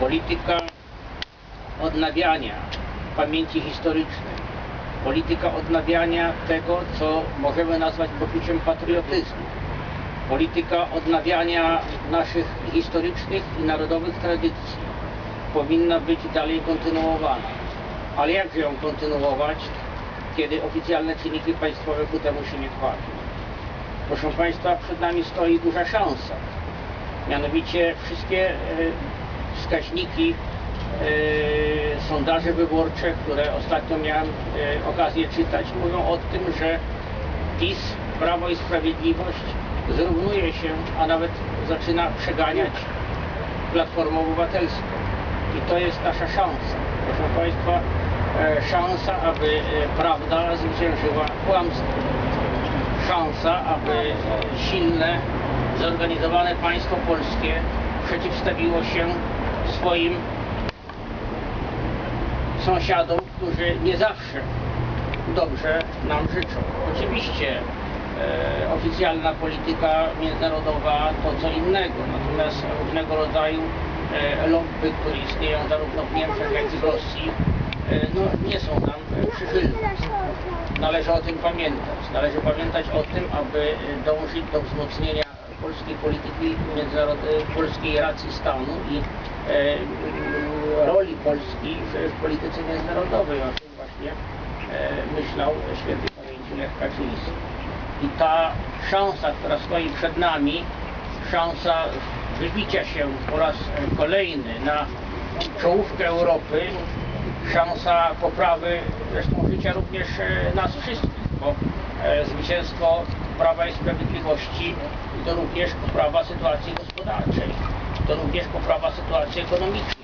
polityka odnawiania pamięci historycznej, polityka odnawiania tego, co możemy nazwać poczuciem patriotyzmu, polityka odnawiania naszych historycznych i narodowych tradycji powinna być dalej kontynuowana. Ale jakże ją kontynuować, kiedy oficjalne czynniki państwowe ku temu się nie chwalą? Proszę Państwa, przed nami stoi duża szansa. Mianowicie wszystkie e, wskaźniki, e, sondaże wyborcze, które ostatnio miałem e, okazję czytać, mówią o tym, że PiS, Prawo i Sprawiedliwość zrównuje się, a nawet zaczyna przeganiać Platformę Obywatelską. I to jest nasza szansa. Proszę Państwa, e, szansa, aby prawda zwyciężyła kłamstwo. Szansa, aby silne, zorganizowane państwo polskie przeciwstawiło się swoim sąsiadom, którzy nie zawsze dobrze nam życzą. Oczywiście e, oficjalna polityka międzynarodowa to co innego, natomiast różnego rodzaju e, lobby, które istnieją zarówno w Niemczech, jak i w Rosji, e, no, nie są nam przychylne. Należy o tym pamiętać. Należy pamiętać o tym, aby e, dążyć do wzmocnienia polskiej polityki międzynarodowej, polskiej racji stanu i e, roli Polski w, polityce międzynarodowej. O tym właśnie e, myślał świętej pamięci Lech Kaczyński. I ta szansa, która stoi przed nami, szansa wybicia się po raz kolejny na czołówkę Europy, szansa poprawy zresztą życia również e, nas wszystkich, bo zwycięstwo Prawa i Sprawiedliwości to również poprawa sytuacji gospodarczej, to również poprawa sytuacji ekonomicznej.